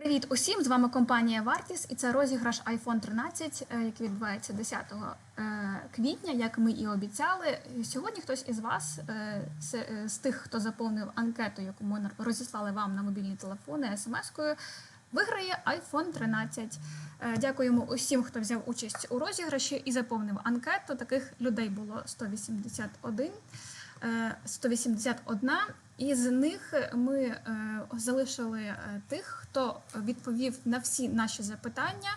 Привіт усім! З вами компанія Вартіс і це розіграш iPhone 13, е, який відбувається 10 е, квітня, як ми і обіцяли. Сьогодні хтось із вас, е, з тих, хто заповнив анкету, яку ми розіслали вам на мобільні телефони смс-кою, виграє iPhone 13. Дякуємо усім, хто взяв участь у розіграші і заповнив анкету. Таких людей було 181. 181. Із них ми е, залишили е, тих, хто відповів на всі наші запитання.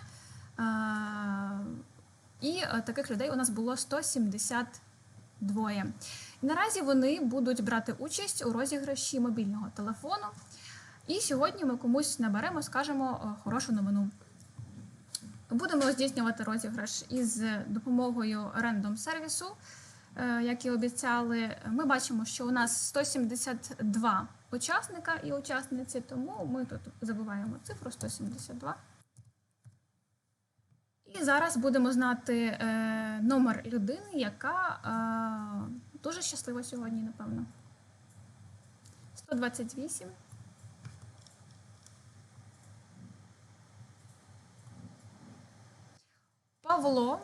Е, і таких людей у нас було 172. І наразі вони будуть брати участь у розіграші мобільного телефону. І сьогодні ми комусь наберемо, скажемо хорошу новину. Будемо здійснювати розіграш із допомогою рендом сервісу. Е, Як і обіцяли, ми бачимо, що у нас 172 учасника і учасниці, тому ми тут забуваємо цифру 172. І зараз будемо знати е, номер людини, яка е, дуже щаслива сьогодні, напевно. 128. Павло,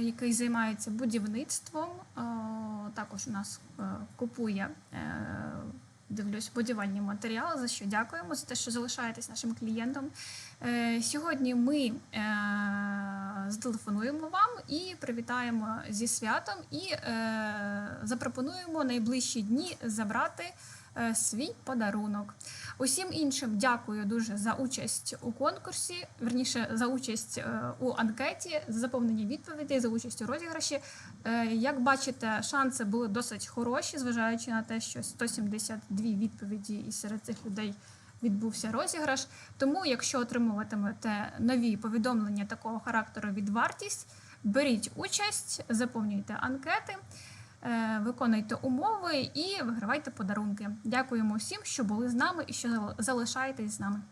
який займається будівництвом, також у нас е, купує, е, дивлюсь, будівельні матеріали, за що дякуємо, за те, що залишаєтесь нашим клієнтом. Е, Сьогодні ми зателефонуємо вам і привітаємо зі святом і запропонуємо найближчі дні забрати свій подарунок. Усім іншим дякую дуже за участь у конкурсі, верніше за участь е, у анкеті, за заповнення відповідей, за участь у розіграші. Е, Як бачите, шанси були досить хороші, зважаючи на те, що 172 відповіді, і серед цих людей відбувся розіграш. Тому, якщо отримуватимете нові повідомлення такого характеру від вартість, беріть участь, заповнюйте анкети. Е, Виконуйте умови і вигравайте подарунки. Дякуємо всім, що були з нами і що залишаєтесь з нами.